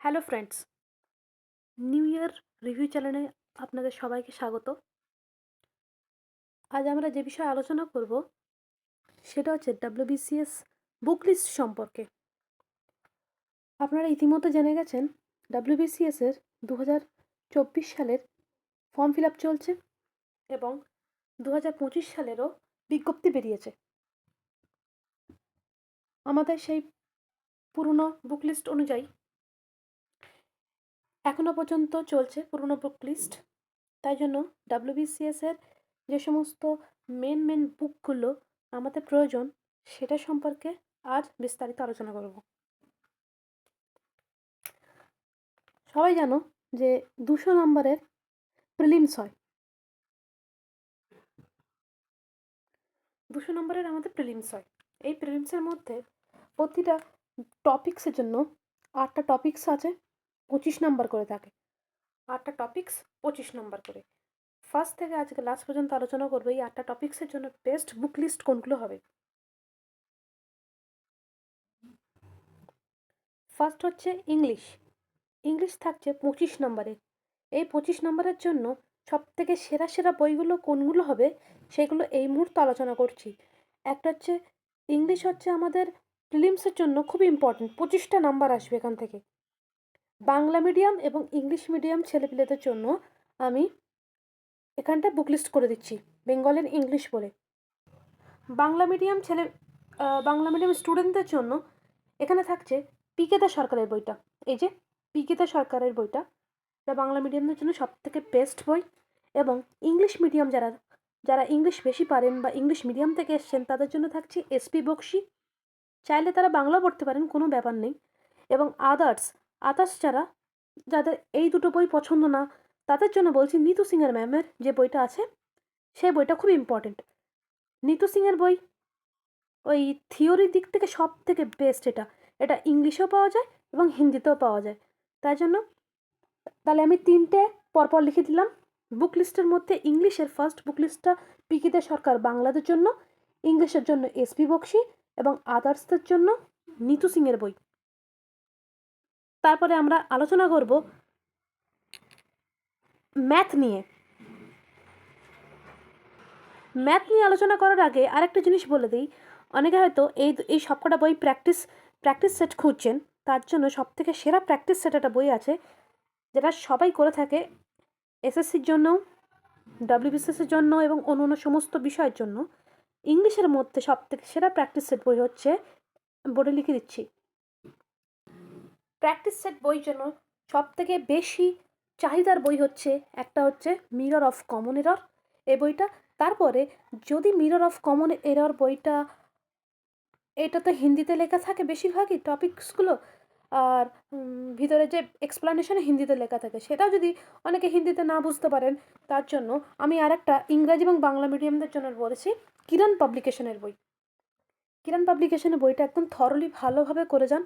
Hello friends new year review চ্যানেলে আপনাদের সবাইকে স্বাগত। আজ আমরা যে বিষয়ে আলোচনা করব, সেটা হচ্ছে ডাব্লিউবিসিএস বুক লিস্ট সম্পর্কে। আপনারা ইতিমধ্যে জেনে গেছেন ডাব্লিউবিসিএসের দু হাজার চব্বিশ সালের ফর্ম ফিল আপ চলছে এবং দু হাজার পঁচিশ সালেরও বিজ্ঞপ্তি বেরিয়েছে। আমাদের সেই পুরনো বুক লিস্ট অনুযায়ী এখনও পর্যন্ত চলছে পুরনো বুক লিস্ট তাই জন্য ডাব্লিউবিসিএস এর যে সমস্ত মেন মেন বুকগুলো আমাদের প্রয়োজন, সেটা সম্পর্কে আজ বিস্তারিত আলোচনা করব। সবাই জানো যে দুশো নম্বরের প্রিলিমস হয় দুশো নম্বরের আমাদের প্রিলিমস হয় এই প্রিলিমসের মধ্যে প্রতিটা টপিক্সের জন্য আটটা টপিক্স আছে। পঁচিশ নাম্বার করে থাকে। আটটা টপিক্স পঁচিশ নাম্বার করে। ফার্স্ট থেকে আজকে লাস্ট পর্যন্ত আলোচনা করব, এই আটটা টপিক্সের জন্য বেস্ট বুক লিস্ট কোনগুলো হবে? ফার্স্ট হচ্ছে ইংলিশ ইংলিশ থাকছে পঁচিশ নম্বরে। এই পঁচিশ নম্বরের জন্য সব থেকে সেরা সেরা বইগুলো কোনগুলো হবে, সেগুলো এই মুহূর্তে আলোচনা করছি। একটা হচ্ছে ইংলিশ হচ্ছে আমাদের প্রিলিমসের জন্য খুব ইম্পর্টেন্ট পঁচিশটা নাম্বার আসবে এখান থেকে। বাংলা মিডিয়াম এবং ইংলিশ মিডিয়াম ছেলেপিলেদের জন্য আমি এখানটা বুক লিস্ট করে দিচ্ছি বেঙ্গলের ইংলিশ বলে। বাংলা মিডিয়াম ছেলে বাংলা মিডিয়াম স্টুডেন্টদের জন্য এখানে থাকছে পিকেতা সরকারের বইটা। এই যে পিকেতা সরকারের বইটা, এটা বাংলা মিডিয়ামদের জন্য সব থেকে বেস্ট বই এবং ইংলিশ মিডিয়াম যারা যারা ইংলিশ বেশি পারেন বা ইংলিশ মিডিয়াম থেকে এসছেন, তাদের জন্য থাকছে এসপি বক্সি চাইলে তারা বাংলাও পড়তে পারেন, কোনো ব্যাপার নেই। এবং আদার্স আদার্স যারা যাদের এই দুটো বই পছন্দ না, তাদের জন্য বলছি নিতু সিংয়ের ম্যামের যে বইটা আছে সেই বইটা খুব ইম্পর্টেন্ট নিতু সিংয়ের বই ওই থিওরির দিক থেকে সব থেকে বেস্ট এটা। এটা ইংলিশেও পাওয়া যায় এবং হিন্দিতেও পাওয়া যায়। তাই জন্য তাহলে আমি তিনটে পরপর লিখে দিলাম। বুক লিস্টের মধ্যে ইংলিশের ফার্স্ট বুক লিস্টটা পিকিতে সরকার বাংলাদের জন্য, ইংলিশের জন্য এসপি বক্সি এবং আদার্সদের জন্য নিতু সিংয়ের বই। তারপরে আমরা আলোচনা করব ম্যাথ নিয়ে। ম্যাথ নিয়ে আলোচনা করার আগে আরেকটা জিনিস বলে দিই। অনেকে হয়তো এই এই সবকটা বই প্র্যাকটিস প্র্যাকটিস সেট খুঁজছেন, তার জন্য সব থেকে সেরা প্র্যাকটিস সেট একটা বই আছে, যেটা সবাই করে থাকে এসএসসির জন্য ডাব্লিউবিসিএসের জন্য এবং অন্য অন্য সমস্ত বিষয়ের জন্য। ইংলিশের মধ্যে সব থেকে সেরা প্র্যাকটিস সেট বই হচ্ছে, বোর্ডে লিখে দিচ্ছি। প্র্যাকটিস সেট বই জন্য সব থেকে বেশি চাহিদার বই হচ্ছে একটা হচ্ছে মিরর অফ কমন এরর এই বইটা, তারপরে যদি মিরর অফ কমন এরর বইটা এটা তো হিন্দিতে লেখা থাকে বেশিরভাগই টপিকসগুলো আর ভিতরে যে এক্সপ্লানেশনে হিন্দিতে লেখা থাকে, সেটাও যদি অনেকে হিন্দিতে না বুঝতে পারেন, তার জন্য আমি আর একটা ইংরাজি এবং বাংলা মিডিয়ামদের জন্য বলেছি কিরণ পাবলিকেশনের বই। কিরণ পাবলিকেশনের বইটা একদম থরলি ভালোভাবে করে যান।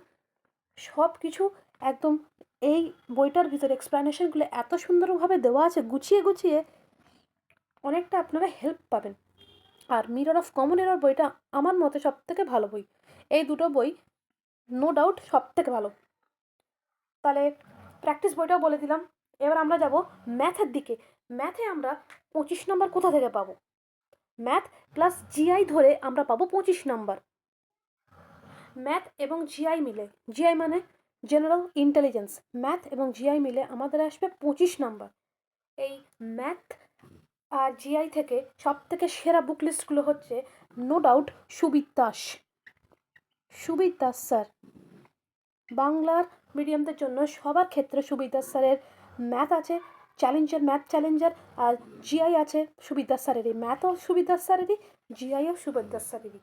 সব কিছু একদম এই বইটার ভিতরে এক্সপ্লানেশনগুলো এত সুন্দরভাবে দেওয়া আছে, গুছিয়ে গুছিয়ে অনেকটা আপনারা হেল্প পাবেন। আর মিরর অফ কমন এরর বইটা আমার মতে সব থেকে ভালো বই। এই দুটো বই নো ডাউট সব থেকে ভালো। তাহলে প্র্যাকটিস বইটাও বলে দিলাম। এবার আমরা যাব ম্যাথের দিকে। ম্যাথে আমরা পঁচিশ নম্বর কোথা থেকে পাবো? ম্যাথ প্লাস জিআই ধরে আমরা পাবো পঁচিশ নম্বর ম্যাথ এবং জিআই মিলে। জিআই মানে জেনারেল ইন্টেলিজেন্স ম্যাথ এবং জিআই মিলে আমাদের আসবে পঁচিশ নাম্বার। এই ম্যাথ আর জিআই থেকে সব থেকে সেরা বুক লিস্টগুলো হচ্ছে no doubt Subid Das Subid Das sir, বাংলার মিডিয়ামদের জন্য সবার ক্ষেত্রে সুবিদ দাস স্যারের ম্যাথ আছে চ্যালেঞ্জার ম্যাথ চ্যালেঞ্জার আর জিআই আছে সুবিদ দাস স্যারেরই। ম্যাথও সুবিদ দাস স্যারেরই, জিআইও সুবিদ দাস স্যারেরই।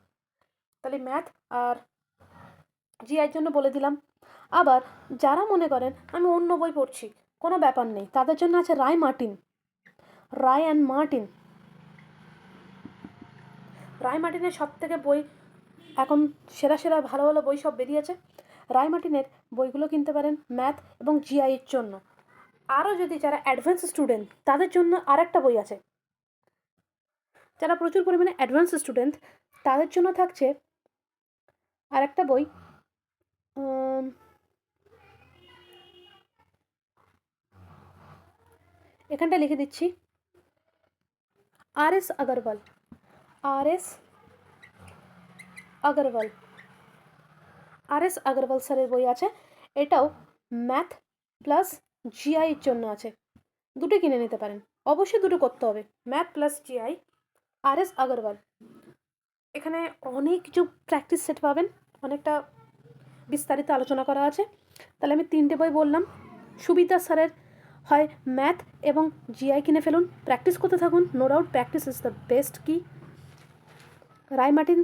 তাহলে ম্যাথ আর জিআইয়ের জন্য বলে দিলাম। আবার যারা মনে করেন আমি অন্য বই পড়ছি, কোনো ব্যাপার নেই, তাদের জন্য আছে Roy Martin. Roy and Martin. Roy মার্টিনের সব থেকে বই এখন সেরা সেরা ভালো ভালো বই সব বেরিয়েছে। রায় মার্টিনের বইগুলো কিনতে পারেন ম্যাথ এবং জিআইয়ের জন্য। আরও যদি যারা অ্যাডভান্স স্টুডেন্ট, তাদের জন্য আরেকটা বই আছে। যারা প্রচুর পরিমাণে অ্যাডভান্স স্টুডেন্ট, তাদের জন্য থাকছে আরেকটা বই Um, এখানটা লিখে দিচ্ছি। R S Agarwal R S Agarwal R S Agarwal স্যারের বই আছে। এটাও ম্যাথ প্লাস জিআইয়ের জন্য আছে। দুটো কিনে নিতে পারেন। অবশ্যই দুটো করতে হবে। Math plus GI R S Agarwal এখানে অনেক কিছু প্র্যাকটিস সেট পাবেন। অনেকটা বিস্তারিত আলোচনা করা আছে। তাহলে আমি তিনটে বই বললাম। সুবিধা স্যারের হয় ম্যাথ এবং জিআই কিনে ফেলুন। প্র্যাকটিস করতে থাকুন। No doubt practice is the best কি রায় মার্টিন,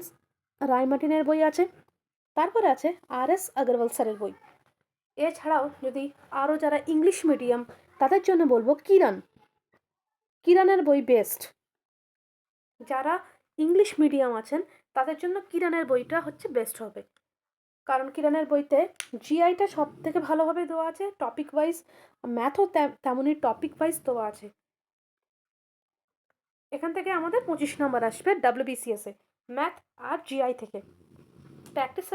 রায় মার্টিনের বই আছে। তারপরে আছে আর এস আগরওয়াল স্যারের বই। এছাড়াও যদি আরও যারা ইংলিশ মিডিয়াম, তাদের জন্য বলব কিরণ কিরণের বই বেস্ট যারা ইংলিশ মিডিয়াম আছেন, তাদের জন্য কিরণের বইটা হচ্ছে বেস্ট হবে। কারণ কিরণের বইতে জিআইটা সব থেকে ভালোভাবে দেওয়া আছে টপিক ওয়াইজ ম্যাথও তেমনই টপিক ওয়াইজ দেওয়া আছে। এখান থেকে আমাদের পঁচিশ নম্বর আসবে ডাব্লিউবিসিএসে ম্যাথ আর জিআই থেকে। প্র্যাকটিস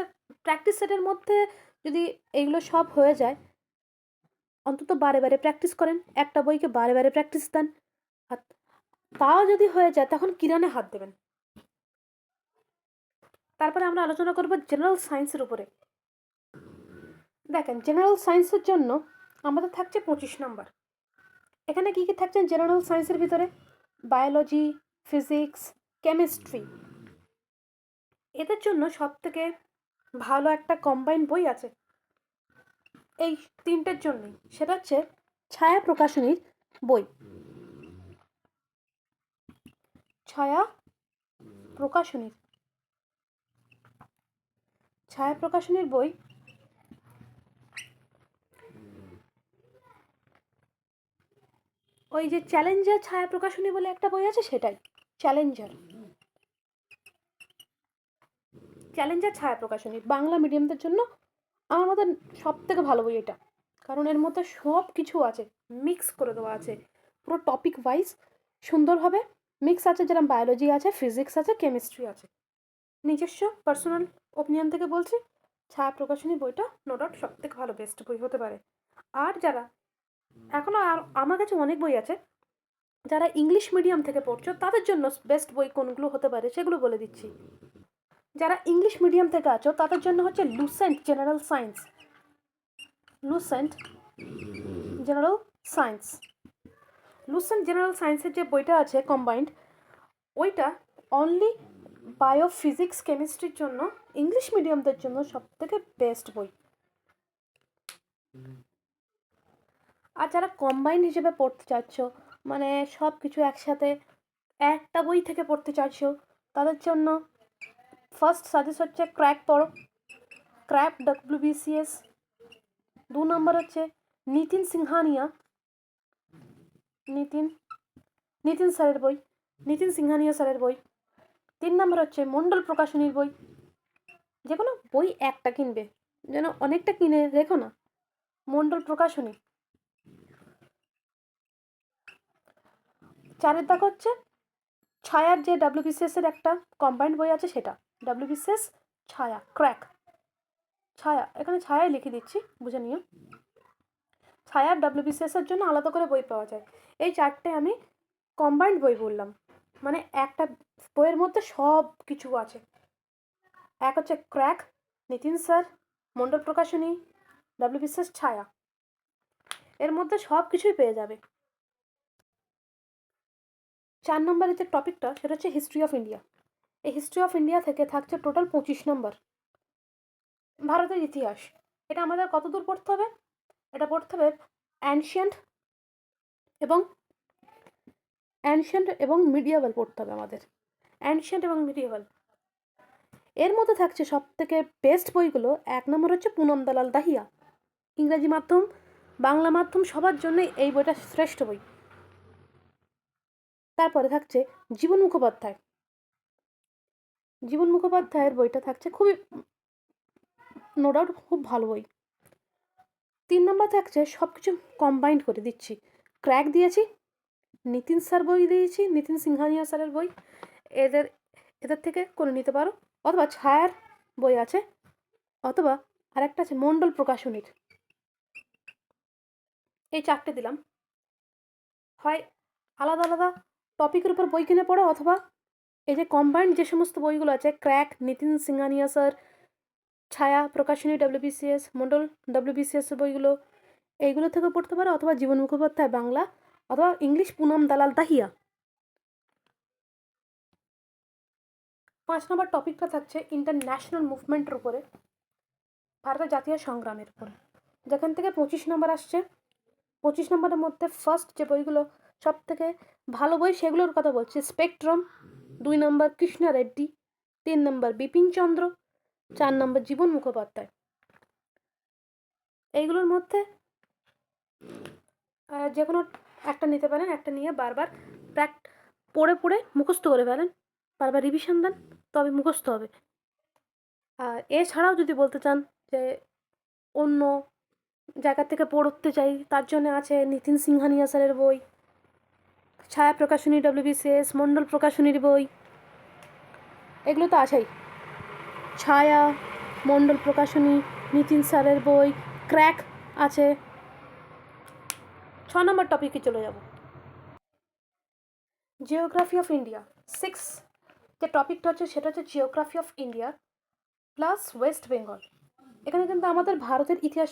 প্র্যাকটিস সেটের মধ্যে যদি এগুলো সব হয়ে যায়, অন্তত বারে বারে প্র্যাকটিস করেন, একটা বইকে বারে বারে প্র্যাকটিস দেন। আর তাও যদি হয়ে যায়, তখন কিরানে হাত দেবেন। তারপরে আমরা আলোচনা করব জেনারেল সায়েন্সের উপরে। দেখেন জেনারেল সায়েন্সের জন্য আমাদের থাকছে পঁচিশ নম্বর এখানে কী কী থাকছে জেনারেল সায়েন্সের ভিতরে? বায়োলজি ফিজিক্স কেমিস্ট্রি এদের জন্য সব থেকে ভালো একটা কম্বাইন বই আছে। এই তিনটের জন্যই। সেটা হচ্ছে ছায়া প্রকাশনীর বই। ছায়া প্রকাশনীর। ছায়া প্রকাশনীর বই? ওই যে চ্যালেঞ্জার ছায়া প্রকাশনী বলে একটা বই আছে সেটাই, চ্যালেঞ্জার। চ্যালেঞ্জার ছায়া প্রকাশনী বাংলা মিডিয়ামদের জন্য আমার মতে সব থেকে ভালো বই এটা। কারণ এর মধ্যে সব কিছু আছে মিক্স করে দেওয়া আছে, পুরো টপিক ওয়াইজ সুন্দরভাবে মিক্স আছে যেরকম বায়োলজি আছে ফিজিক্স আছে কেমিস্ট্রি আছে। নিজস্ব পার্সোনাল ওপিনিয়ন থেকে বলছি, ছায়া প্রকাশনী বইটা নো ডাউট সব থেকে ভালো বেস্ট বই হতে পারে। আর যারা এখনও আর আমার কাছে অনেক বই আছে, যারা ইংলিশ মিডিয়াম থেকে পড়ছো, তাদের জন্য বেস্ট বই কোনগুলো হতে পারে সেগুলো বলে দিচ্ছি। যারা ইংলিশ মিডিয়াম থেকে আছো, তাদের জন্য হচ্ছে Lucent General Science Lucent General Science Lucent General সায়েন্সের যে বইটা আছে কম্বাইন্ড ওইটা অনলি বায়ো ফিজিক্স কেমিস্ট্রির জন্য ইংলিশ মিডিয়ামদের জন্য সব থেকে বেস্ট বই। আর যারা কম্বাইন্ড হিসেবে পড়তে চাচ্ছ মানে সব কিছু একসাথে একটা বই থেকে পড়তে চাইছো তাদের জন্য ফার্স্ট সাজেস্ট হচ্ছে ক্র্যাক পড়ো। ক্র্যাপ ডব্লিউবিসিএস দু নম্বর হচ্ছে নিতিন সিংহানিয়া। নিতিন নিতিন স্যারের বই। নিতিন সিংহানিয়া স্যারের বই। তিন নম্বর হচ্ছে মণ্ডল প্রকাশনীর বই। যে কোনো বই একটা কিনবে, যেন অনেকটা কিনে রেখো না, মণ্ডল প্রকাশনী। চারের দাগ হচ্ছে ছায়ার যে ডাব্লিউবিসিএস এর একটা কম্বাইন্ড বই আছে সেটা ডাব্লিউবিসিএস ছায়া ক্র্যাক ছায়া, এখানে ছায়াই লিখে দিচ্ছি, বুঝে নিও। ছায়ার ডাব্লিউবিসিএস এর জন্য আলাদা করে বই পাওয়া যায়। এই চারটে আমি কম্বাইন্ড বই বললাম মানে একটা বইয়ের মধ্যে সব কিছু আছে। এক হচ্ছে crack, Nitin sir, Mondal Prakashani WBCS Chhaya. এর মধ্যে সব কিছুই পেয়ে যাবে। চার নম্বরের যে টপিকটা, সেটা হচ্ছে হিস্ট্রি অফ ইন্ডিয়া এই হিস্ট্রি অফ ইন্ডিয়া থেকে থাকছে টোটাল পঁচিশ নম্বর। ভারতের ইতিহাস। এটা আমাদের কত দূর পড়তে হবে? এটা পড়তে হবে অ্যানশিয়েন্ট এবং অ্যানশিয়েন্ট এবং মিডিয়াবেল পড়তে হবে আমাদের। অ্যানশিয়েন্ট এবং মিডিয়াবেল এর মধ্যে থাকছে সব থেকে বেস্ট বইগুলো, এক নম্বর হচ্ছে পুনম দালাল দাহিয়া। ইংরাজি মাধ্যম, বাংলা মাধ্যম, সবার জন্যই এই বইটা শ্রেষ্ঠ বই। তারপরে থাকছে জীবন মুখোপাধ্যায়। জীবন মুখোপাধ্যায়ের বইটা থাকছে খুবই নো ডাউট খুব ভালো বই। তিন নম্বর থাকছে সব কিছু কম্বাইন্ড করে দিচ্ছি। ক্র্যাক দিয়েছি, নিতিন স্যার বই দিয়েছি, নিতিন সিংহানিয়া স্যারের বই এদের এদের থেকে করে নিতে পারো। অথবা ছায়ার বই আছে, অথবা আরেকটা আছে মণ্ডল প্রকাশনীর। এই চারটে দিলাম। হয় আলাদা আলাদা টপিকের উপর বই কিনে পড়ো, অথবা এই যে কম্বাইন্ড যে সমস্ত বইগুলো আছে ক্র্যাক নিতিন সিংহানিয়া স্যার ছায়া প্রকাশনী ডাব্লিউবিসিএস মণ্ডল ডাব্লিউবিসিএস বইগুলো, এইগুলো থেকে পড়তে পারো, অথবা জীবন মুখোপাধ্যায় বাংলা, অথবা ইংলিশ পুনম দালাল দাহিয়া পাঁচ নম্বর টপিকটা থাকছে ইন্টারন্যাশনাল মুভমেন্টের উপরে, ভারতের জাতীয় সংগ্রামের উপরে। যেখান থেকে পঁচিশ নম্বর আসছে, পঁচিশ নম্বরের মধ্যে ফার্স্ট যে বইগুলো সব থেকে ভালো বই সেগুলোর কথা বলছি। স্পেকট্রাম দুই নম্বর কৃষ্ণা রেড্ডি, তিন নম্বর বিপিন চন্দ্র, চার নম্বর জীবন মুখোপাধ্যায়। এইগুলোর মধ্যে যে কোনো একটা নিতে পারেন, একটা নিয়ে বারবার প্র্যাক পড়ে পড়ে মুখস্থ করে ফেলেন। বারবার রিভিশন দেন। তবে মুখস্থ হবে। আর এছাড়াও যদি বলতে চান যে, অন্য জায়গা থেকে পড়তে চাই, তার জন্য আছে নিতিন সিংহানিয়া স্যারের বই, ছায়া প্রকাশনী ডব্লিউবিসিএস মণ্ডল প্রকাশনীর বই। এগুলো তো আছেই। ছায়া, মণ্ডল প্রকাশনী, নিতিন স্যারের বই, ক্র্যাক আছে। ছ নম্বর টপিকে চলে যাব। জিওগ্রাফি অফ ইন্ডিয়া, সিক্স যে টপিকটা হচ্ছে, সেটা হচ্ছে geography of India plus West Bengal এখানে কিন্তু আমাদের ভারতের ইতিহাস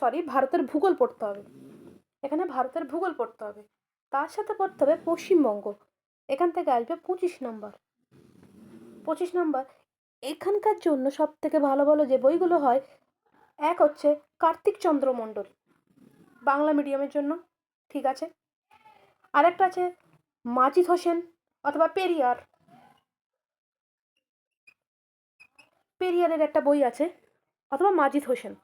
সরি ভারতের ভূগোল পড়তে হবে। এখানে ভারতের ভূগোল পড়তে হবে। তার সাথে পড়তে হবে পশ্চিমবঙ্গ। এখান থেকে আসবে পঁচিশ নম্বর। পঁচিশ নম্বর, এখানকার জন্য সব থেকে ভালো ভালো যে বইগুলো হয়, এক হচ্ছে কার্তিক চন্দ্র মণ্ডল। বাংলা মিডিয়ামের জন্য, ঠিক আছে। আরেকটা আছে মাজিদ হোসেন অথবা পেরিয়ার। পেরিয়ারের একটা বই আছে, অথবা মাজিদ হোসেন।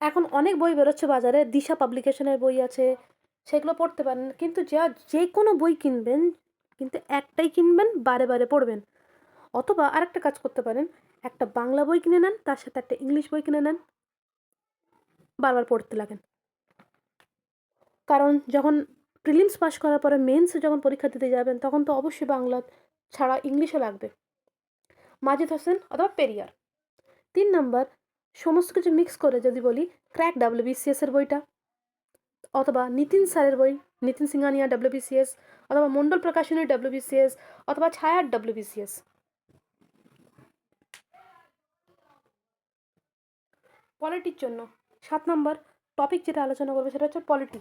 এখন অনেক বই বেরোচ্ছে বাজারে, দিশা পাবলিকেশনের বই আছে, সেগুলো পড়তে পারেন, কিন্তু যা, যে কোনো বই কিনবেন, কিন্তু একটাই কিনবেন, বারে বারে পড়বেন। অথবা আরেকটা কাজ করতে পারেন, একটা বাংলা বই কিনে নেন, তার সাথে একটা ইংলিশ বই কিনে নেন, বারবার পড়তে লাগেন। কারণ যখন প্রিলিমস পাস করার পরে মেন্স যখন পরীক্ষা দিতে যাবেন, তখন তো অবশ্যই বাংলা ছাড়া ইংলিশও লাগবে। মাজিদ হোসেন অথবা পেরিয়ার। তিন নম্বর, সমস্ত কিছু মিক্স করে যদি বলি ক্র্যাক ডাব্লিউবিসিএস এর বইটা। অথবা নিতিন স্যারের বই, নিতিন সিংহানিয়া ডাব্লিউবিসিএস অথবা মণ্ডল প্রকাশনীর ডাব্লিউবিসিএস অথবা ছায়ার ডাব্লিউবিসিএস পলিটির জন্য। সাত নম্বর টপিক যেটা আলোচনা করব সেটা হচ্ছে পলিটি,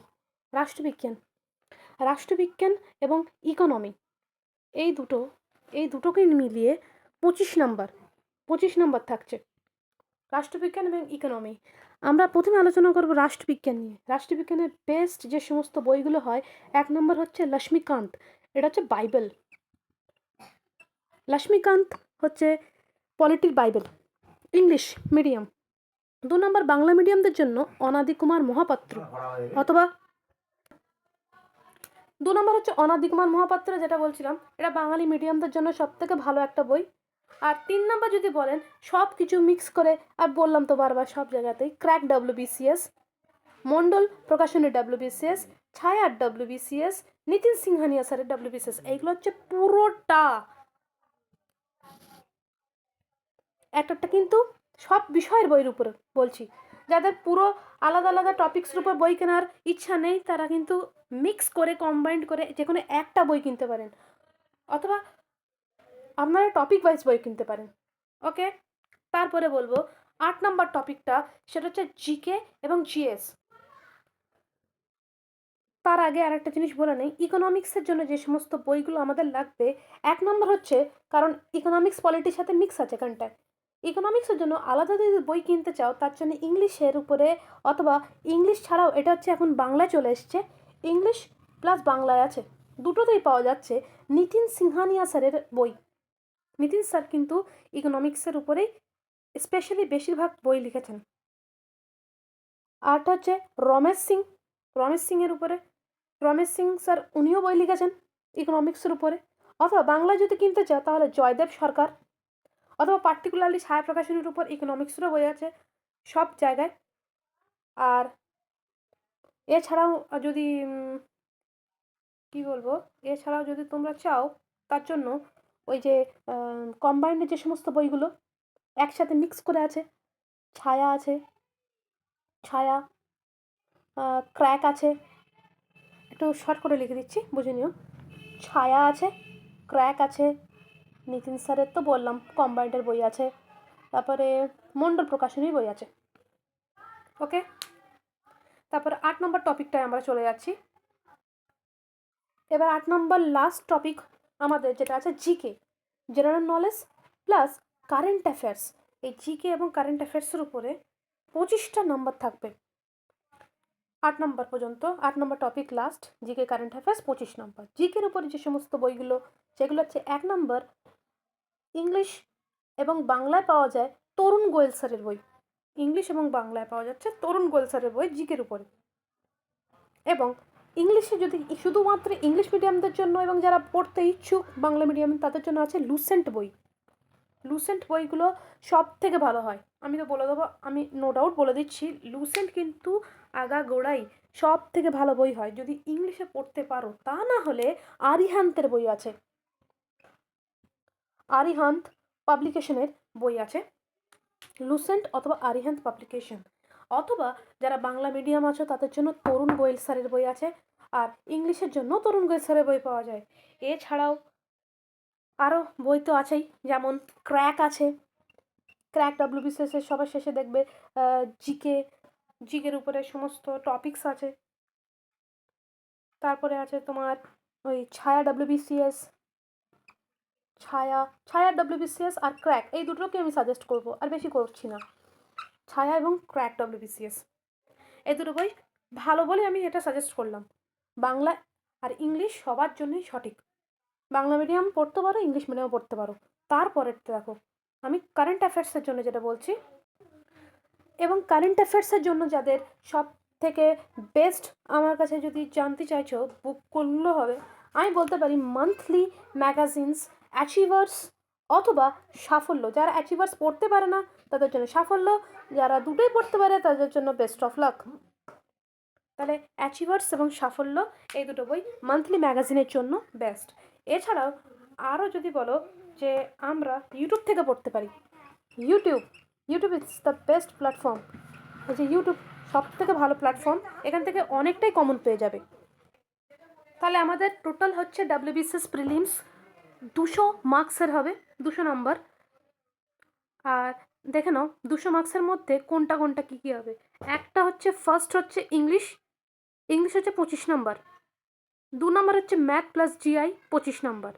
রাষ্ট্রবিজ্ঞান। রাষ্ট্রবিজ্ঞান এবং ইকোনমি এই দুটো, এই দুটোকে মিলিয়ে পঁচিশ নাম্বার পঁচিশ নাম্বার থাকছে। রাষ্ট্রবিজ্ঞান এবং ইকোনমি আমরা প্রথমে আলোচনা করব রাষ্ট্রবিজ্ঞান নিয়ে। রাষ্ট্রবিজ্ঞানের বেস্ট যে সমস্ত বইগুলো হয়, এক নম্বর হচ্ছে লক্ষ্মীকান্ত। এটা হচ্ছে বাইবেল। লক্ষ্মীকান্ত হচ্ছে পলিটির বাইবেল ইংলিশ মিডিয়াম দু নম্বর বাংলা মিডিয়ামদের জন্য অনাদি কুমার মহাপাত্র, অথবা দু নম্বর হচ্ছে অনাদি কুমার মহাপাত্র, যেটা বলছিলাম। এটা বাঙালি মিডিয়ামদের জন্য সব থেকে ভালো একটা বই। আর তিন নম্বর যদি বলেন, সব কিছু মিক্স করে, আর বললাম তো বারবার সব জায়গাতেই crack WBCS Mondal Prakashani WBCS ছায়ার ডাব্লিউবিসিএস নিতিন সিংহানিয়া স্যারের ডাব্লিউবিসিএস এইগুলো হচ্ছে পুরোটা। একটা কিন্তু সব বিষয়ের বইয়ের উপরে বলছি। যাদের পুরো আলাদা আলাদা টপিক্সের উপর বই কেনার ইচ্ছা নেই, তারা কিন্তু মিক্স করে কম্বাইন্ড করে যে কোনো একটা বই কিনতে পারেন। অথবা আপনারা টপিক ওয়াইজ বই কিনতে পারেন ওকে তারপরে বলব, আট নম্বর টপিকটা সেটা হচ্ছে জিকে এবং জিএস তার আগে আরেকটা জিনিস বলে নেই ইকোনমিক্সের জন্য যে সমস্ত বইগুলো আমাদের লাগবে, এক নম্বর হচ্ছে, কারণ ইকোনমিক্স পলিটির সাথে মিক্স আছে এখানটায় ইকোনমিক্সের জন্য আলাদা যদি বই কিনতে চাও, তার জন্য ইংলিশের উপরে, অথবা ইংলিশ ছাড়াও, এটা হচ্ছে এখন বাংলায় চলে এসছে, ইংলিশ প্লাস বাংলায় আছে, দুটোতেই পাওয়া যাচ্ছে, নিতিন সিংহানিয়া স্যারের বই। নিতিন স্যার কিন্তু ইকোনমিক্সের উপরেই স্পেশালি বেশিরভাগ বই লিখেছেন। আরটা হচ্ছে রমেশ সিং। রমেশ সিংয়ের উপরে। রমেশ সিং স্যার উনিও বই লিখেছেন ইকোনমিক্সের উপরে। অথবা বাংলা যদি কিনতে চাও তাহলে জয়দেব সরকার। অথবা পার্টিকুলারলি ছায়া প্রকাশনীর উপর ইকোনমিক্সেরও বই আছে সব জায়গায়। আর এছাড়াও যদি কী বলব? এছাড়াও যদি তোমরা চাও তার জন্য ওই যে কম্বাইন্ডের যে সমস্ত বইগুলো একসাথে মিক্স করে আছে। ছায়া আছে, ছায়া ক্র্যাক আছে। একটু শর্ট করে লিখে দিচ্ছি, বুঝে নিও। ছায়া আছে ক্র্যাক আছে, নিতিন স্যারের তো বললাম কম্বাইন্ডের বই আছে। তারপরে মণ্ডল প্রকাশনীর বই আছে। ওকে তারপর আট নম্বর টপিকটায় আমরা চলে যাচ্ছি। এবার আট নম্বর লাস্ট টপিক আমাদের যেটা আছে GK general knowledge plus current affairs এই জিকে এবং কারেন্ট অ্যাফেয়ার্সের উপরে পঁচিশটা নম্বর থাকবে। আট নম্বর পর্যন্ত, আট নম্বর topic last GK current affairs পঁচিশ নম্বর জিকের উপরে যে সমস্ত বইগুলো, সেগুলো হচ্ছে এক নম্বর ইংলিশ এবং বাংলায় পাওয়া যায় তরুণ গোয়েল স্যারের বই। ইংলিশ এবং বাংলায় পাওয়া যাচ্ছে তরুণ গোয়েল স্যারের বই জিকের উপরে। এবং ইংলিশে যদি শুধুমাত্র ইংলিশ মিডিয়ামদের জন্য এবং যারা পড়তে ইচ্ছুক বাংলা মিডিয়াম, তাদের জন্য আছে লুসেন্ট বই। লুসেন্ট বইগুলো সব থেকে ভালো হয়। আমি তো বলে দেবো, আমি নো ডাউট বলে দিচ্ছি লুসেন্ট কিন্তু আগা গোড়াই সব থেকে ভালো বই হয়। যদি ইংলিশে পড়তে পারো, তা না হলে আরিহান্তের বই আছে। আরিহান্ত পাবলিকেশনের বই আছে। লুসেন্ট অথবা আরিহান্ত পাবলিকেশন অথবা যারা বাংলা মিডিয়াম আছে, তাদের জন্য তরুণ গোয়েল স্যারের বই আছে আর ইংলিশের জন্য তরুণ গোয়েল স্যারের বই পাওয়া যায়। এছাড়াও আরও বই তো আছেই, যেমন ক্র্যাক আছে। ক্র্যাক ডাব্লিউবিসিএসের সবার শেষে দেখবে জিকে, জিকের উপরে সমস্ত টপিকস আছে। তারপরে আছে তোমার ওই ছায়া ডাব্লিউবিসিএস, ছায়া ছায়া ডাব্লিউবিসিএস আর ক্র্যাক, এই দুটোকে আমি সাজেস্ট করব, আর বেশি করছি না। ছায়া এবং ক্র্যাক ডাব্লিউবিসিএস এই দুটো বই ভালো বলে আমি এটা সাজেস্ট করলাম। বাংলা আর ইংলিশ সবার জন্যই সঠিক। বাংলা মিডিয়াম পড়তে পারো, ইংলিশ মিডিয়াম পড়তে পারো। তারপরেরটা দেখো, আমি কারেন্ট অ্যাফেয়ার্সের জন্য যেটা বলছি এবং কারেন্ট অ্যাফেয়ার্সের জন্য যাদের সব থেকে বেস্ট আমার কাছে যদি জানতে চাইছো বুক করলে হবে। আমি বলতে পারি মান্থলি ম্যাগাজিনস অ্যাচিভার্স অথবা সাফল্য। যারা অ্যাচিভার্স পড়তে পারে না, তাদের জন্য সাফল্য। যারা দুটোই পড়তে পারে, তাদের জন্য বেস্ট অফ লাক তাহলে অ্যাচিভার্স এবং সাফল্য এই দুটো বই মান্থলি ম্যাগাজিনের জন্য বেস্ট এছাড়াও আরও যদি বলো যে আমরা ইউটিউব থেকে পড়তে পারি YouTube YouTube is the best platform যে ইউটিউব সব থেকে ভালো প্ল্যাটফর্ম এখান থেকে অনেকটাই কমন পেয়ে যাবে। তাহলে আমাদের টোটাল হচ্ছে ডাব্লিউবিসিএস প্রিলিমস দুশো মার্কসের হবে, দুশো নাম্বার আর দেখে নাও, দুশো মার্কসের মধ্যে কোনটা কোনটা কী কী হবে? একটা হচ্ছে ফার্স্ট হচ্ছে ইংলিশ ইংলিশ হচ্ছে পঁচিশ নাম্বার দু নম্বর হচ্ছে ম্যাথ প্লাস জিআই পঁচিশ নম্বর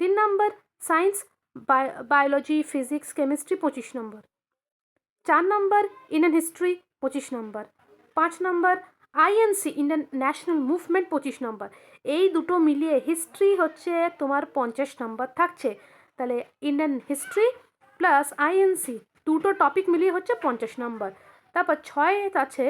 তিন নম্বর সায়েন্স বায়োলজি ফিজিক্স কেমিস্ট্রি পঁচিশ নম্বর চার নম্বর ইন্ডিয়ান হিস্ট্রি পঁচিশ নম্বর পাঁচ নম্বর আইএনসি ইন্ডিয়ান ন্যাশনাল মুভমেন্ট পঁচিশ নম্বর এই দুটো মিলিয়ে হিস্ট্রি হচ্ছে তোমার পঞ্চাশ নম্বর থাকছে, তাহলে ইন্ডিয়ান হিস্ট্রি প্লাস আইএনসি দুটো টপিক মিলিয়ে হচ্ছে পঞ্চাশ নম্বর তারপর ছয় আছে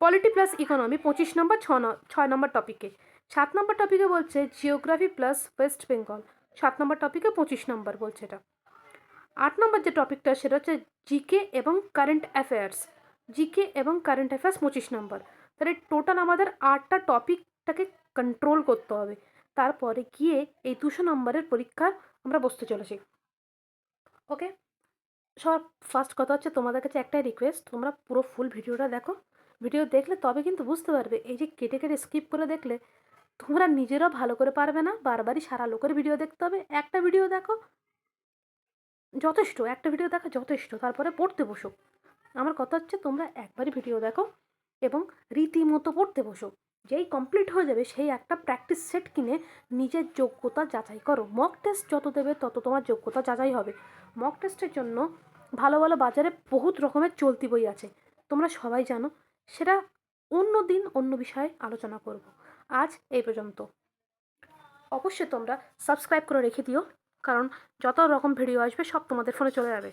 পলিটি প্লাস ইকোনমি পঁচিশ নম্বর ছ ছয় নম্বর টপিকে সাত নম্বর টপিকে বলছে জিওগ্রাফি প্লাস ওয়েস্ট বেঙ্গল সাত নম্বর টপিকে পঁচিশ নম্বর বলছে এটা। আট নম্বর যে টপিকটা সেটা হচ্ছে জিকে এবং কারেন্ট অ্যাফেয়ার্স জিকে এবং কারেন্ট অ্যাফেয়ার্স পঁচিশ নম্বর তাহলে টোটাল আমাদের আটটা টপিকটাকে কন্ট্রোল করতে হবে। তারপরে গিয়ে এই দুশো নম্বরের পরীক্ষা আমরা বসতে চলেছি। ওকে সব ফার্স্ট কথা হচ্ছে তোমাদের কাছে একটাই রিকোয়েস্ট তোমরা পুরো ফুল ভিডিওটা দেখো। ভিডিও দেখলে তবে কিন্তু বুঝতে পারবে, এই যে কেটে কেটে স্কিপ করে দেখলে তোমরা নিজেরাও ভালো করে পারবে না, বারবারই সারা লোকের ভিডিও দেখতে হবে। একটা ভিডিও দেখো, যথেষ্ট, একটা ভিডিও দেখা যথেষ্ট, তারপরে পড়তে বসো। আমার কথা হচ্ছে তোমরা একবারই ভিডিও দেখো এবং রীতিমতো পড়তে বসো। যেই কমপ্লিট হয়ে যাবে সেই একটা প্র্যাকটিস সেট কিনে নিজের যোগ্যতা যাচাই করো। মক টেস্ট যত দেবে তত তোমার যোগ্যতা যাচাই হবে। মক টেস্টের জন্য ভালো ভালো বাজারে বহুত রকমের চলতি বই আছে। তোমরা সবাই জানো, সেটা অন্য দিন অন্য বিষয়ে আলোচনা করব। আজ এই পর্যন্ত। অবশ্যই তোমরা সাবস্ক্রাইব করে রেখে দিও, কারণ যত রকম ভিডিও আসবে সব তোমাদের ফোনে চলে যাবে।